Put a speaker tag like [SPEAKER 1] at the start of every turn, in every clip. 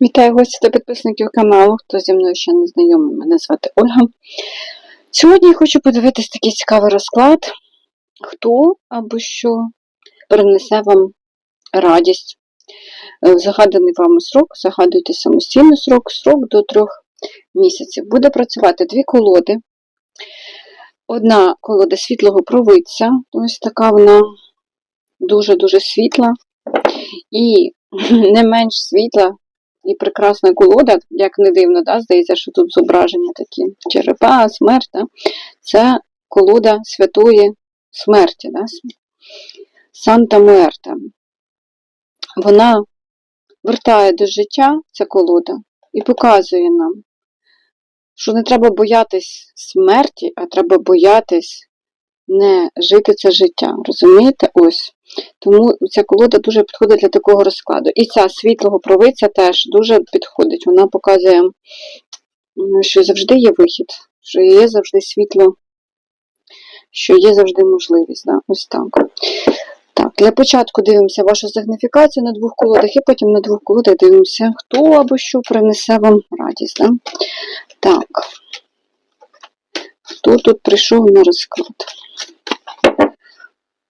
[SPEAKER 1] Вітаю гості та підписників каналу. Хто зі мною ще не знайомий, мене звати Ольга. Сьогодні я хочу подивитись такий цікавий розклад, хто або що принесе вам радість. Е, Загаданий вами срок, загадуйте самостійно срок, срок до трьох місяців. Буде працювати дві колоди. Одна колода світлого провидця, ось така вона дуже-дуже світла. І не менш світла і прекрасна колода, як не дивно, да? здається, що тут зображення такі черепа, смерть. Да? Це колода святої смерті, да? Санта Муерта. Вона вертає до життя ця колода і показує нам, що не треба боятись смерті, а треба боятись не жити це життя. Розумієте? Ось. Тому ця колода дуже підходить для такого розкладу. І ця світлого провиця теж дуже підходить. Вона показує, що завжди є вихід, що є завжди світло, що є завжди можливість. Да? Ось так. Так, для початку дивимося вашу сигніфікацію на двох колодах, і потім на двох колодах дивимося, хто або що принесе вам радість. Да? Так. Хто тут прийшов на розклад?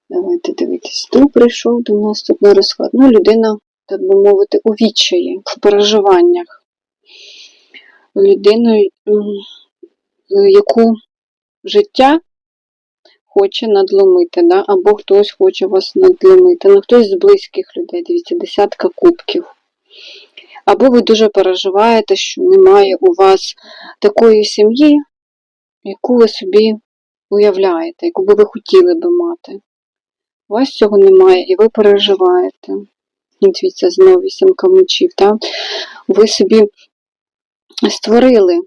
[SPEAKER 1] Давайте дивитись. Хто прийшов до нас тут на розклад? Ну, людина, так би мовити, у відчаї, в переживаннях. Людина, яку життя хоче надломити, да? або хтось хоче вас надломити. Ну, хтось з близьких людей, дивіться, десятка кубків. Або ви дуже переживаєте, що немає у вас такої сім'ї, яку ви собі уявляєте, яку би ви хотіли би мати. У вас цього немає, і ви переживаєте. Дивіться, знову вісімка мечів. Так? Ви собі створили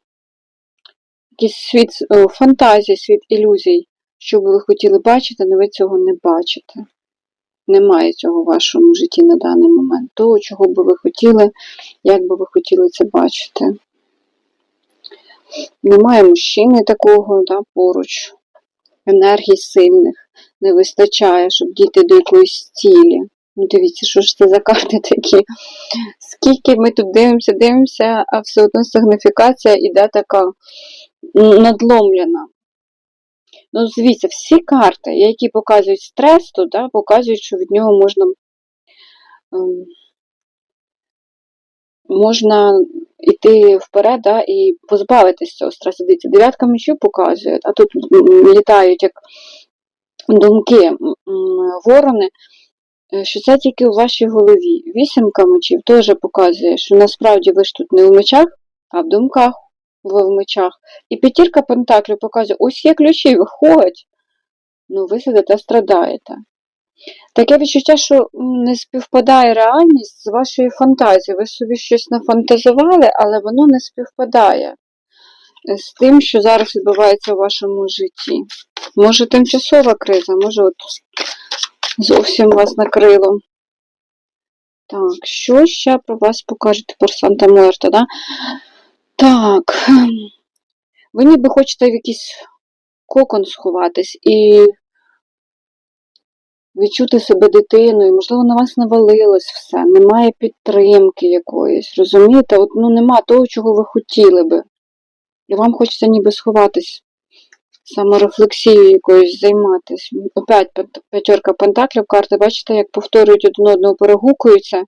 [SPEAKER 1] якийсь світ фантазії, світ ілюзій, що ви хотіли бачити, але ви цього не бачите. Немає цього в вашому житті на даний момент. Того, чого би ви хотіли, як би ви хотіли це бачити. Немає мужчини такого да, поруч, енергій сильних не вистачає, щоб дійти до якоїсь цілі. Ну, дивіться, що ж це за карти такі. Скільки ми тут дивимося, дивимося, а все одно сигніфікація іде така надломлена. Ну, дивіться, всі карти, які показують стрес, то да, показують, що від нього можна, ем, можна йти вперед да, і позбавитись цього стресу. Дивіться, дев'ятка мечів показує, а тут літають як думки ворони, е, що це тільки у вашій голові. Вісімка мечів теж показує, що насправді ви ж тут не в мечах, а в думках ви в мечах. І п'ятірка пентаклів показує, ось є ключі, виходь. Ну, ви сидите, страдаєте. Таке відчуття, що не співпадає реальність з вашою фантазією. Ви собі щось нафантазували, але воно не співпадає з тим, що зараз відбувається у вашому житті. Може, тимчасова криза, може, от зовсім вас накрило. Так, що ще про вас покаже тепер Санта Муерта, да? Так. Ви ніби хочете в якийсь кокон сховатись і відчути себе дитиною, можливо, на вас навалилось все, немає підтримки якоїсь, розумієте? От, ну, нема того, чого ви хотіли би. І вам хочеться ніби сховатись, саморефлексією якоюсь займатися. Опять п'ятерка пентаклів, карти, бачите, як повторюють один одного, перегукуються.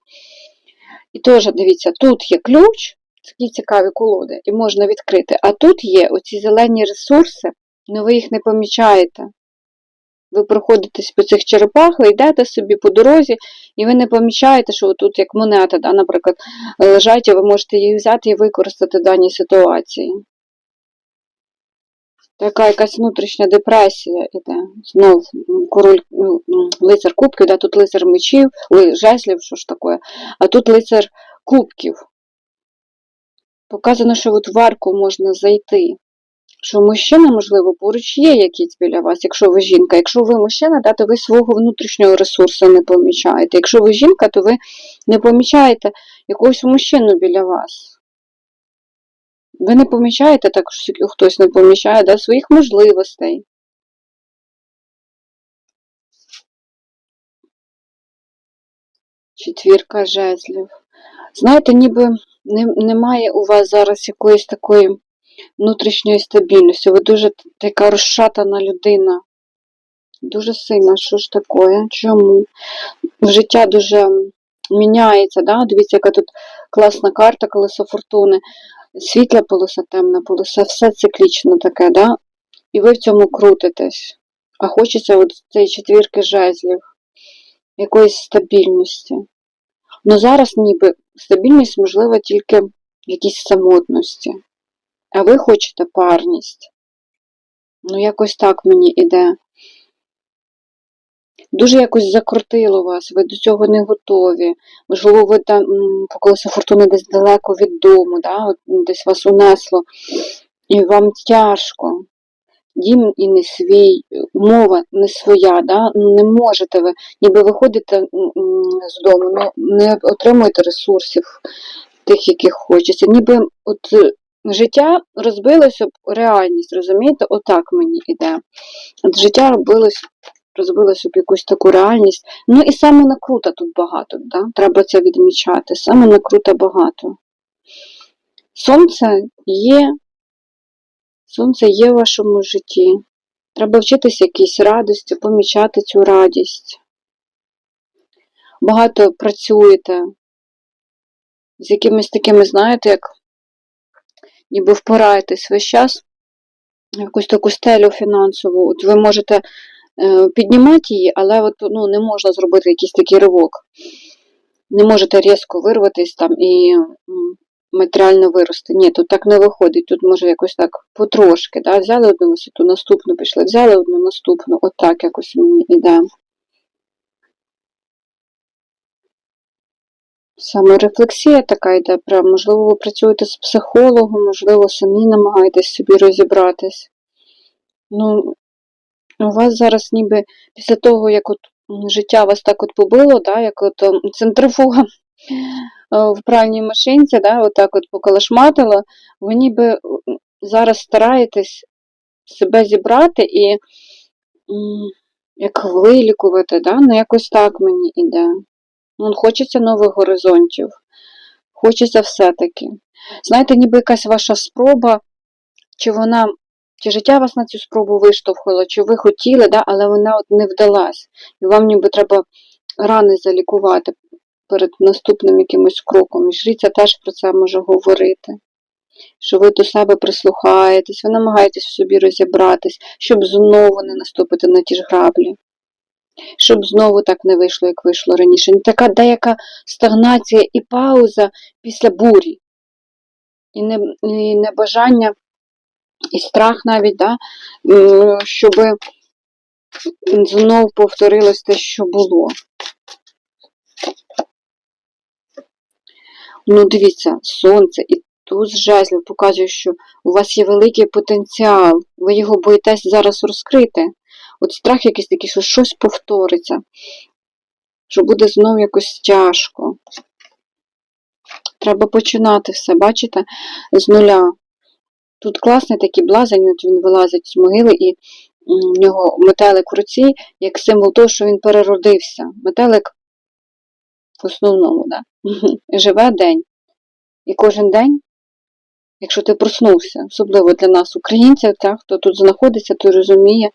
[SPEAKER 1] І теж, дивіться, тут є ключ, такі цікаві колоди, і можна відкрити. А тут є оці зелені ресурси, але ви їх не помічаєте. Ви проходитесь по цих черепах, ви йдете собі по дорозі, і ви не помічаєте, що тут як монета, да, наприклад, лежать, і ви можете їх взяти і використати в даній ситуації. Така якась внутрішня депресія іде. Знов король, лицар кубків, да, тут лицар мечів, жезлів, що ж таке, а тут лицар кубків. Показано, що от в арку можна зайти. Що мужчина, можливо, поруч є якийсь біля вас, якщо ви жінка. Якщо ви мужчина, да, то ви свого внутрішнього ресурсу не помічаєте. Якщо ви жінка, то ви не помічаєте якогось мужчину біля вас. Ви не помічаєте також, хтось не помічає да, своїх можливостей. Четвірка жезлів. Знаєте, ніби не, немає у вас зараз якоїсь такої внутрішньої стабільності. Ви дуже така розшатана людина. Дуже сильно. Що ж таке? Чому? Життя дуже міняється, да? Дивіться, яка тут класна карта, колесо фортуни. Світла полоса, темна полоса, все циклічно таке, да? І ви в цьому крутитесь. А хочеться от цієї четвірки жезлів, якоїсь стабільності. Ну зараз ніби стабільність можлива тільки в якійсь самотності. А ви хочете парність. Ну, якось так мені іде. Дуже якось закрутило вас, ви до цього не готові. Можливо, ви там по колесу фортуни десь далеко від дому, да? От десь вас унесло, і вам тяжко. Дім і не свій, мова не своя, да? ну, не можете ви, ніби виходите з дому, ну, не отримуєте ресурсів тих, яких хочеться. Ніби от е, життя розбилося об реальність, розумієте? Отак мені іде. От життя робилось, розбилося об якусь таку реальність. Ну і саме накрута тут багато, да? треба це відмічати. Саме накрута багато. Сонце є, сонце є в вашому житті. Треба вчитися якійсь радості, помічати цю радість. Багато працюєте з якимись такими, знаєте, як ніби впираєтесь весь час якусь таку стелю фінансову. От ви можете піднімати її, але от, ну, не можна зробити якийсь такий ривок. Не можете різко вирватися там і матеріально вирости. Ні, тут так не виходить. Тут може якось так потрошки. Да? Взяли одну висоту, наступну пішли, взяли одну наступну. От так якось мені іде. Саме рефлексія така йде, прям, можливо, ви працюєте з психологом, можливо, самі намагаєтесь собі розібратись. Ну, у вас зараз ніби після того, як от життя вас так от побило, да, як от ем, центрифуга е, в пральній машинці, да, отак от покалашматило, ви ніби зараз стараєтесь себе зібрати і як вилікувати, да? ну якось так мені іде. Ну, хочеться нових горизонтів. Хочеться все-таки. Знаєте, ніби якась ваша спроба, чи вона, чи життя вас на цю спробу виштовхало, чи ви хотіли, да, але вона от не вдалась. І вам ніби треба рани залікувати перед наступним якимось кроком. І жриця теж про це може говорити. Що ви до себе прислухаєтесь, ви намагаєтесь в собі розібратись, щоб знову не наступити на ті ж граблі щоб знову так не вийшло, як вийшло раніше. Така деяка стагнація і пауза після бурі. І, не, і страх навіть, да, щоб знов повторилось те, що було. Ну, дивіться, сонце і туз жезлів показує, що у вас є великий потенціал. Ви його боїтесь зараз розкрити. От страх якийсь такий, що щось повториться, що буде знову якось тяжко. Треба починати все, бачите, з нуля. Тут класний такий блазень, от він вилазить з могили, і в нього метелик в руці, як символ того, що він переродився. Метелик в основному, да? живе день. І кожен день, якщо ти проснувся, особливо для нас, українців, так, хто тут знаходиться, той розуміє.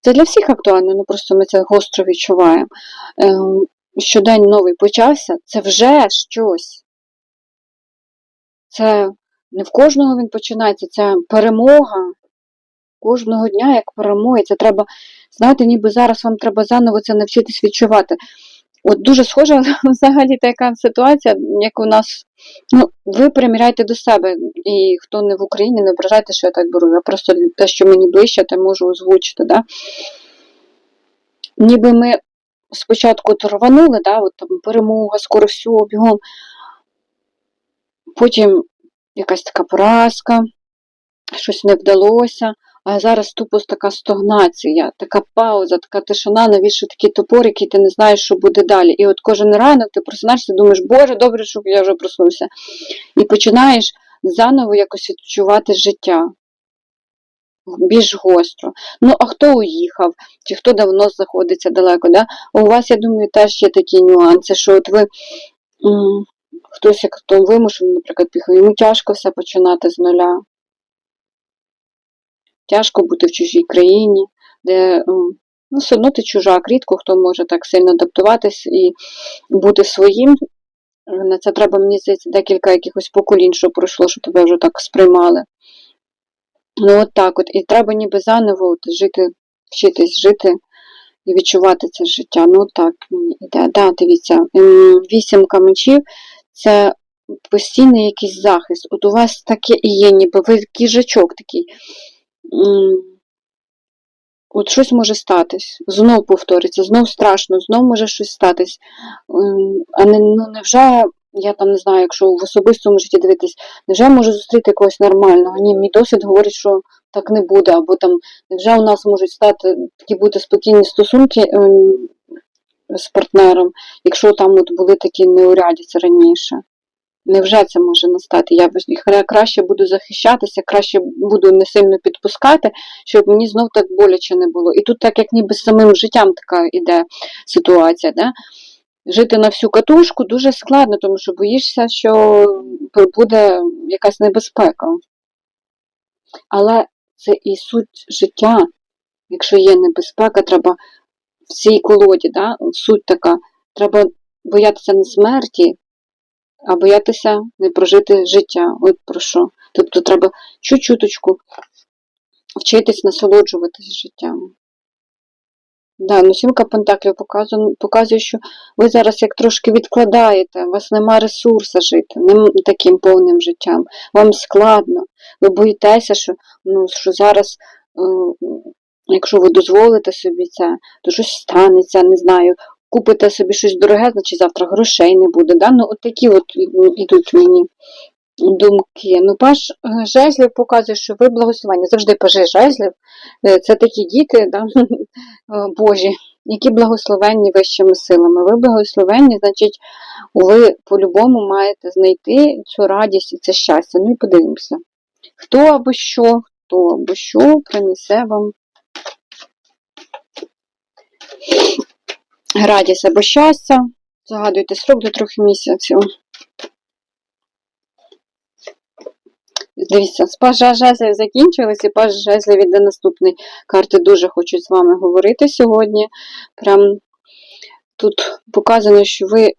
[SPEAKER 1] Це для всіх актуально, ну просто ми це гостро відчуваємо. Ем, що новий почався, це вже щось. Це не в кожного він починається, це перемога. Кожного дня як перемоги. Це треба, знаєте, ніби зараз вам треба заново це навчитись відчувати. От дуже схожа взагалі така ситуація, як у нас. Ну, ви приміряйте до себе. І хто не в Україні, не ображайте, що я так беру. Я просто те, що мені ближче, те можу озвучити. Да? Ніби ми спочатку от рванули, да, от там перемога, скоро все, бігом. Потім якась така поразка, щось не вдалося. А зараз тупо така стогнація, така пауза, така тишина, навіщо такий топор, який ти не знаєш, що буде далі. І от кожен ранок ти просинаєшся, думаєш, Боже, добре, що я вже проснувся. І починаєш заново якось відчувати життя більш гостро. Ну, а хто уїхав, чи хто давно знаходиться далеко, да? у вас, я думаю, теж є такі нюанси, що от ви хтось, як хто вимушений, наприклад, піхав, йому тяжко все починати з нуля. Тяжко бути в чужій країні, де ну, все одно ти чужак, рідко хто може так сильно адаптуватись і бути своїм. На це треба, мені здається, декілька якихось поколінь, що пройшло, щоб тебе вже так сприймали. Ну, от так от. І треба ніби заново от, жити, вчитись жити і відчувати це життя. Ну, так мені йде. Да, дивіться, вісімка мечів це постійний якийсь захист. От у вас таке і є, ніби ви кіжачок такий. От щось може статись, знов повториться, знов страшно, знов може щось статись. А не, ну, невже, я там не знаю, якщо в особистому житті дивитись, невже я можу зустріти когось нормального? Ні, мій досвід говорить, що так не буде, або там, невже у нас можуть стати такі бути спокійні стосунки ем, з партнером, якщо там от були такі неурядиці раніше. Невже це може настати? Я краще буду захищатися, краще буду не сильно підпускати, щоб мені знов так боляче не було. І тут, так як ніби з самим життям така іде ситуація, да? жити на всю катушку дуже складно, тому що боїшся, що буде якась небезпека. Але це і суть життя. Якщо є небезпека, треба в цій колоді, да? суть така, треба боятися не смерті, а боятися не прожити життя. От про що. Тобто треба чуть-чуточку вчитись насолоджуватись життям. Да, ну сімка Пентаклів показує, що ви зараз як трошки відкладаєте, у вас нема ресурсу жити, нем таким повним життям. Вам складно, ви боїтеся, що, ну, що зараз, е, якщо ви дозволите собі це, то щось станеться, не знаю, купите собі щось дороге, значить завтра грошей не буде. Да? Ну, от такі от ідуть мені думки. Ну, паж е, жезлів показує, що ви благословення. Завжди пажи жезлів. е, Це такі діти, да? е, Божі, які благословенні вищими силами. Ви благословенні, значить, ви по-любому маєте знайти цю радість і це щастя. Ну і подивимося. Хто або що, хто або що принесе вам радість або щастя. Загадуйте срок до трьох місяців. Дивіться, паж жезлів закінчились, і паж жезлів іде наступний. Карти дуже хочуть з вами говорити сьогодні. Прям тут показано, що ви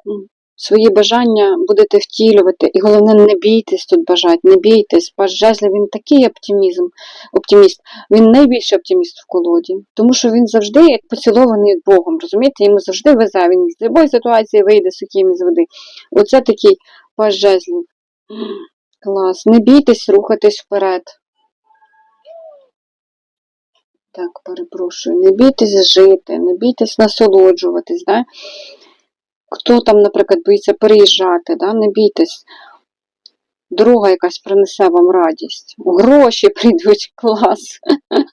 [SPEAKER 1] свої бажання будете втілювати. І головне, не бійтесь тут бажати, не бійтесь. Паж жезлів, він такий оптимізм, оптиміст. Він найбільший оптиміст в колоді. Тому що він завжди як поцілований Богом. Розумієте, йому завжди везе. Він з будь-якої ситуації вийде сухим із води. Оце такий паж жезлів. Клас. Не бійтесь рухатись вперед. Так, перепрошую. Не бійтесь жити, не бійтесь насолоджуватись. Да? Хто там, наприклад, боїться переїжджати, да? не бійтесь. Дорога якась принесе вам радість. Гроші прийдуть клас.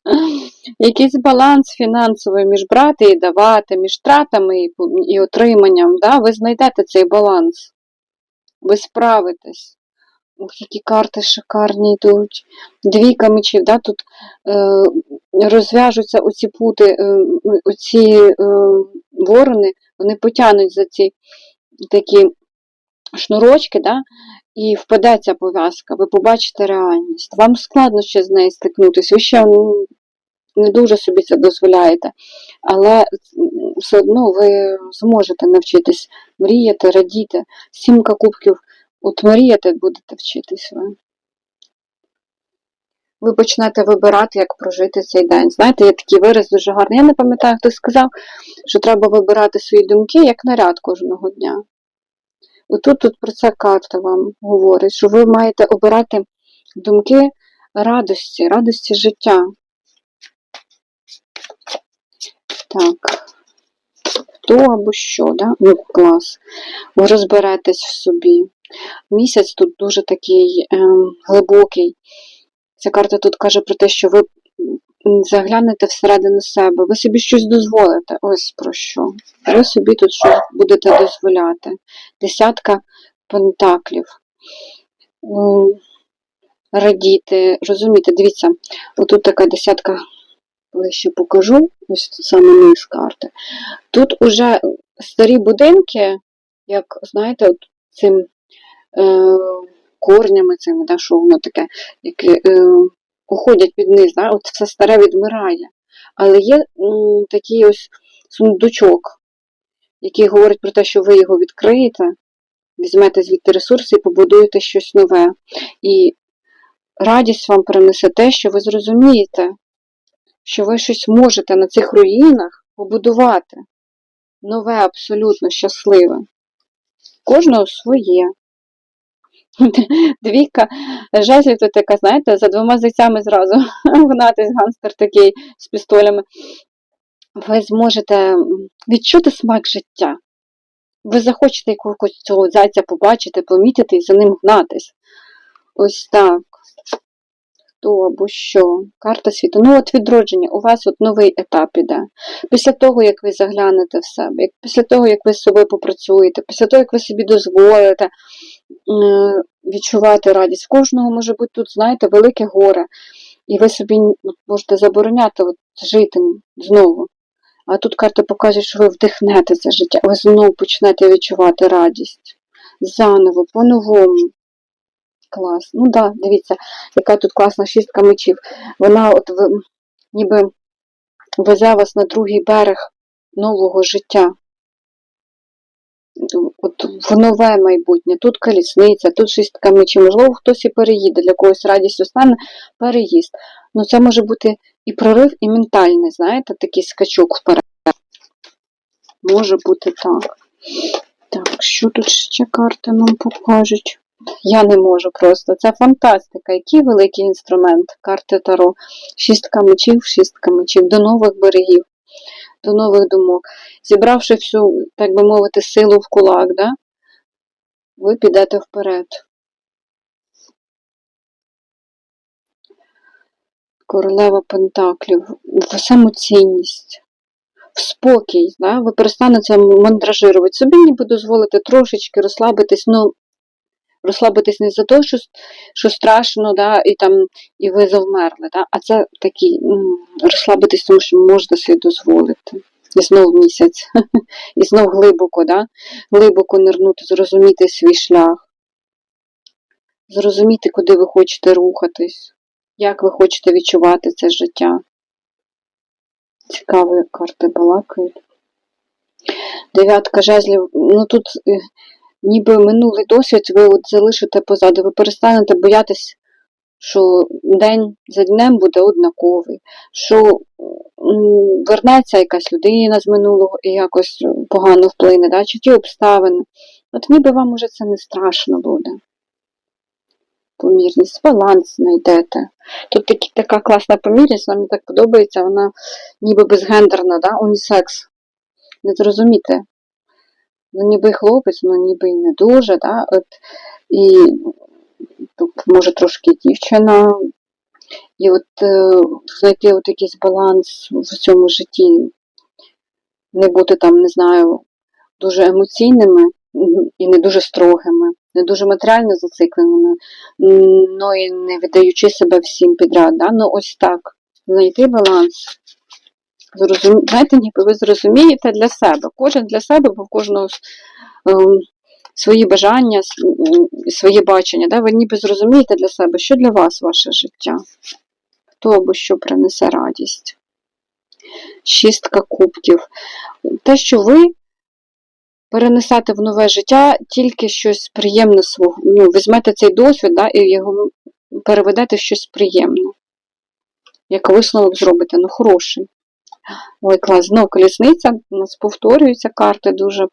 [SPEAKER 1] Якийсь баланс фінансовий між брати і давати, між тратами і, і отриманням. Да? Ви знайдете цей баланс. Ви справитесь. Ох, які карти шикарні йдуть. Двійка мечів, да, тут е, розв'яжуться оці пути, е, оці е, ворони, вони потягнуть за ці такі шнурочки, да, і впаде ця пов'язка, ви побачите реальність. Вам складно ще з нею стикнутися, ви ще не дуже собі це дозволяєте, але все одно ви зможете навчитись мріяти, радіти. Сімка кубків. От мріяти будете вчитись ви. Ви почнете вибирати, як прожити цей день. Знаєте, є такий вираз дуже гарний. Я не пам'ятаю, хто сказав, що треба вибирати свої думки як наряд кожного дня. Отут тут про це карта вам говорить, що ви маєте обирати думки радості, радості життя. Так. Хто або що, да? Ну, клас. Ви розберетесь в собі. Місяць тут дуже такий е, глибокий. Ця карта тут каже про те, що ви заглянете всередину себе, ви собі щось дозволите. Ось про що. Ви собі тут щось будете дозволяти. Десятка пентаклів. Радіти, розумієте, дивіться, отут така десятка, ближче покажу, ось саме низ карти. Тут уже старі будинки, як, знаєте, от цим е, корнями цими, да, що воно таке, яке е, уходять під низ, да, от все старе відмирає. Але є м, такий ось сундучок, який говорить про те, що ви його відкриєте, візьмете звідти ресурси і побудуєте щось нове. І радість вам принесе те, що ви зрозумієте, що ви щось можете на цих руїнах побудувати. Нове, абсолютно щасливе. Кожного своє. Двійка жезлів тут така, знаєте, за двома зайцями зразу гнатись ганстер такий з пістолями. Ви зможете відчути смак життя. Ви захочете якогось цього зайця побачити, помітити і за ним гнатись. Ось так. Хто або що? Карта світу. Ну, от відродження, у вас от новий етап іде. Після того, як ви заглянете в себе, після того, як ви з собою попрацюєте, після того, як ви собі дозволите відчувати радість. В кожного може бути тут, знаєте, велике горе. І ви собі можете забороняти от, жити знову. А тут карта показує, що ви вдихнете це життя, ви знову почнете відчувати радість. Заново, по-новому. Клас. Ну так, да, дивіться, яка тут класна шістка мечів. Вона от ви- ніби везе вас на другий берег нового життя. В нове майбутнє. Тут колісниця, тут шістка мечів. Можливо, хтось і переїде, для когось радістю стане переїзд. Ну це може бути і прорив, і ментальний, знаєте, такий скачок вперед. Може бути так. Так, що тут ще карти нам покажуть? Я не можу просто. Це фантастика. Який великий інструмент. Карти Таро. Шістка мечів, шістка мечів. До нових берегів, до нових думок. Зібравши всю, так би мовити, силу в кулак, да? Ви підете вперед. Королева Пентаклів. В самоцінність. В спокій, да? ви перестанете мандражирувати. Собі ніби дозволите трошечки розслабитись, ну розслабитись не за те, що, що страшно, да, і там і ви завмерли, да, а це такий розслабитись, тому що можете собі дозволити. І знов місяць, і знов глибоко, да, глибоко нирнути, зрозуміти свій шлях, зрозуміти, куди ви хочете рухатись, як ви хочете відчувати це життя. Цікаві карти балакають. Дев'ятка жезлів, ну тут е, ніби минулий досвід ви от залишите позаду, ви перестанете боятись, що день за днем буде однаковий, що вернеться якась людина з минулого і якось погано вплине, да? чи ті обставини. От ніби вам уже це не страшно буде. Помірність, баланс знайдете. Тут такі, така класна помірність, вона мені так подобається, вона ніби безгендерна, да? унісекс. Не зрозуміти. Ну, ніби хлопець, ну ніби й не дуже, да? От, і тут, може трошки дівчина. І от е, знайти от якийсь баланс в цьому житті, не бути там, не знаю, дуже емоційними і не дуже строгими, не дуже матеріально зацикленими, ну і не віддаючи себе всім підряд. Да? Ну ось так. Знайти баланс. Зрозум... Знаєте, ніби ви зрозумієте для себе. Кожен для себе, бо в кожного ем, свої бажання, своє бачення. Да? Ви ніби зрозумієте для себе, що для вас ваше життя. Хто або що принесе радість. Шістка кубків. Те, що ви перенесете в нове життя тільки щось приємне свого. Ну, візьмете цей досвід да, і його переведете в щось приємне. Як висновок зробите, ну хороший. Ой, клас, знов колісниця, у нас повторюються карти, дуже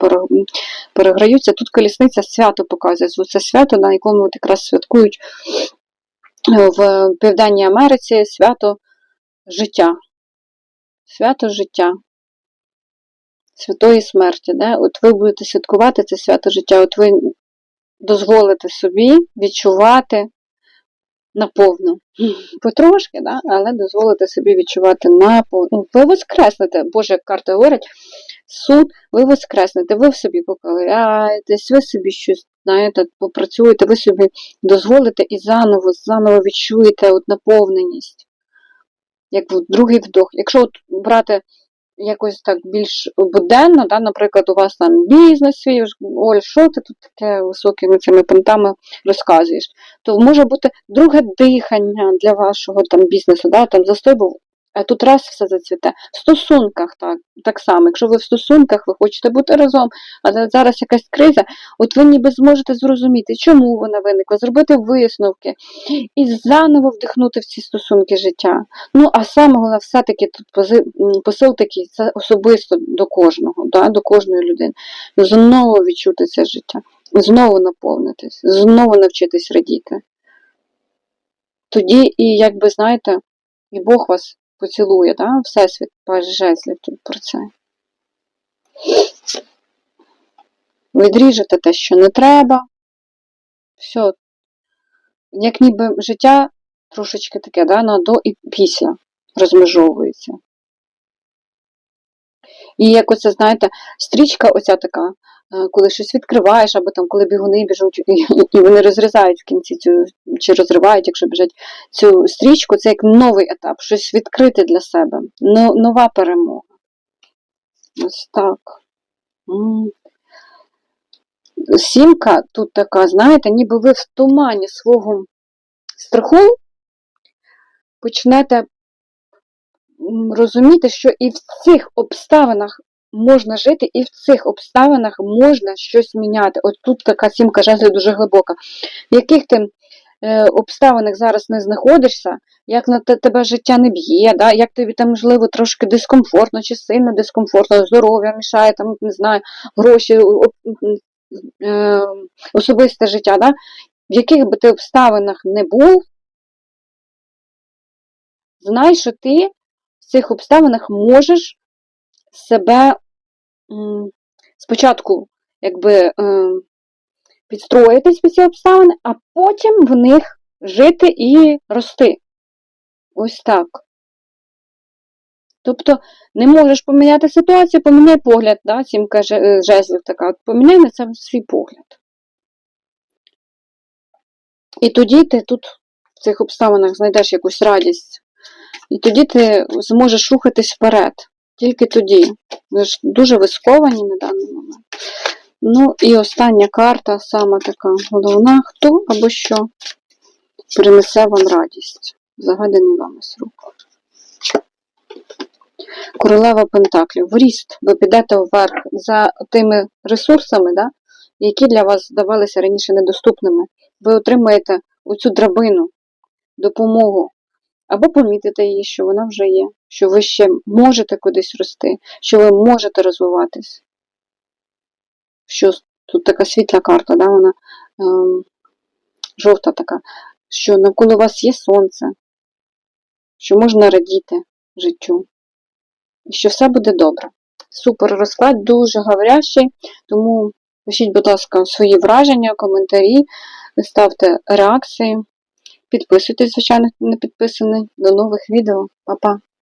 [SPEAKER 1] переграються. Тут колісниця свято показує. Це свято, на якому якраз святкують е, в Південній Америці свято життя. Свято життя. Святої смерті. Да? От ви будете святкувати це свято життя, от ви дозволите собі відчувати наповну. Потрошки, да? але дозволите собі відчувати наповну. Ну, Ви воскреснете, Боже, як карта говорить, суд, ви воскреснете, ви собі поковиряєтесь, ви собі щось, знаєте, попрацюєте, ви собі дозволите і заново, заново відчуєте от наповненість. Як в другий вдох. Якщо от брати якось так більш буденно, да, наприклад, у вас там бізнес свій, Оль, що ти тут таке високими цими понтами розказуєш, то може бути друге дихання для вашого там бізнесу, да, там застой був, тут раз все зацвіте. В стосунках так, так само, якщо ви в стосунках, ви хочете бути разом, а зараз якась криза, от ви ніби зможете зрозуміти, чому вона виникла, зробити висновки і заново вдихнути в ці стосунки життя. Ну, а саме головне, все-таки тут посил такий, це особисто до кожного, да, до кожної людини. Знову відчути це життя, знову наповнитись, знову навчитись радіти. Тоді, і якби знаєте, і Бог вас поцілує, да? Всесвіт жезлів тут про це. Відріжете те, що не треба. Все. Як ніби життя трошечки таке, да, на до і після розмежовується. І як оце, знаєте, стрічка оця така, коли щось відкриваєш, або там, коли бігуни біжуть, і, вони розрізають в кінці цю, чи розривають, якщо біжать цю стрічку, це як новий етап, щось відкрити для себе, но, нова перемога. Ось так. Сімка тут така, знаєте, ніби ви в тумані свого страху почнете розуміти, що і в цих обставинах можна жити, і в цих обставинах можна щось міняти. От тут така сімка жезлів дуже глибока. В яких ти е, обставинах зараз не знаходишся, як на тебе життя не б'є, да? як тобі там, можливо, трошки дискомфортно чи сильно дискомфортно, здоров'я мішає, там, не знаю, гроші, е, особисте життя, да? в яких би ти обставинах не був, знай, що ти в цих обставинах можеш себе спочатку якби е, підстроїтись під ці обставини, а потім в них жити і рости. Ось так. Тобто не можеш поміняти ситуацію, поміняй погляд, да? сімка же- е, жезлів така, от поміняй на це свій погляд. І тоді ти тут в цих обставинах знайдеш якусь радість. І тоді ти зможеш рухатись вперед. Тільки тоді. Ви ж дуже висковані на даний момент. Ну і остання карта, сама така головна, хто або що принесе вам радість. Загаданий вами рук. Королева Пентаклів. В ріст ви підете вверх за тими ресурсами, да, які для вас здавалися раніше недоступними. Ви отримаєте оцю драбину, допомогу, або помітите її, що вона вже є, що ви ще можете кудись рости, що ви можете розвиватись. Що тут така світла карта, да, вона ем, жовта така, що навколо вас є сонце, що можна радіти життю, і що все буде добре. Супер розклад, дуже говорящий, тому пишіть, будь ласка, свої враження, коментарі, ставте реакції. Підписуйтесь, звичайно, не підписаний. До нових відео. Па-па!